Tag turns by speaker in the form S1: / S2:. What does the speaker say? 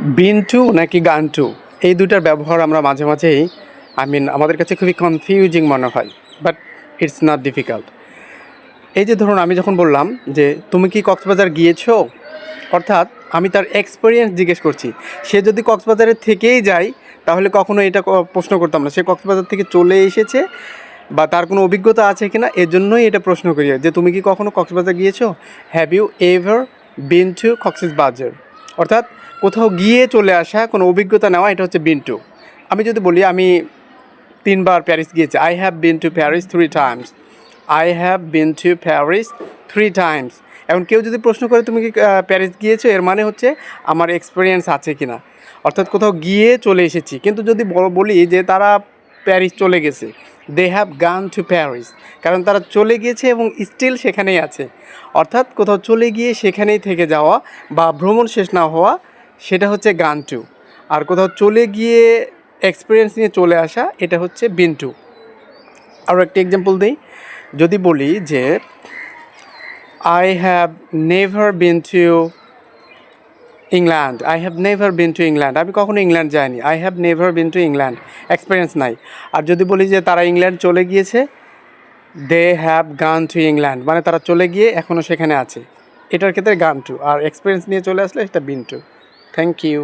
S1: Been to নাকি গান two? এই দুটার ব্যবহার আমরা মাঝে মাঝেই আই মিন আমাদের কাছে খুবই কনফিউজিং মনে হয় বাট ইটস নট ডিফিকাল্ট এই যে ধরুন, আমি যখন বললাম যে, তুমি কি কক্সবাজার গিয়েছো? অর্থাৎ আমি তার এক্সপিরিয়েন্স জিজ্ঞেস করছি। সে যদি কক্সবাজারের থেকেই যায়, তাহলে কখনো এটা ক- প্রশ্ন করতাম না। সে কক্সবাজার থেকে চলে এসেছে, বা তার কোনো অভিজ্ঞতা আছে কিনা এর জন্যই এটা প্রশ্ন করি। যে, তুমি কি কখনো কক্সবাজার গিয়েছো? Have you ever been to Cox's Bazar অর্থাৎ কোথাও গিয়ে চলে আসা, কোনো অভিজ্ঞতা নেওয়া, এটা হচ্ছে বিন টু আমি যদি বলি, আমি তিনবার প্যারিস গিয়েছি। I have been to Paris three times I have been to Paris three times এখন কেউ যদি প্রশ্ন করে, তুমি কি প্যারিস গিয়েছো? এর মানে হচ্ছে, আমার এক্সপিরিয়েন্স আছে কি না অর্থাৎ কোথাও গিয়ে চলে এসেছি। কিন্তু যদি বলি যে তারা প্যারিস চলে গেছে they have gone to Paris কারণ তারা চলে গিয়েছে এবং স্টিল সেখানেই আছে। অর্থাৎ কোথাও চলে গিয়ে সেখানেই থেকে যাওয়া বা ভ্রমণ শেষ না হওয়া সেটা হচ্ছে গান টু আর কোথাও চলে গিয়ে এক্সপিরিয়েন্স নিয়ে চলে আসা, এটা হচ্ছে বিন্টু। আরও একটা এক্সাম্পল দিই। যদি বলি যে I have never been to England I have never been to England আমি কখনো ইংল্যান্ড যাইনি। I have never been to England experience নাই। আর যদি বলি যে, তারা ইংল্যান্ড চলে গিয়েছে they have gone to England মানে তারা চলে গিয়ে এখনও সেখানে আছে। এটার ক্ষেত্রে গান টু আর এক্সপিরিয়েন্স নিয়ে চলে আসলে সেটা বিন টু থ্যাংক ইউ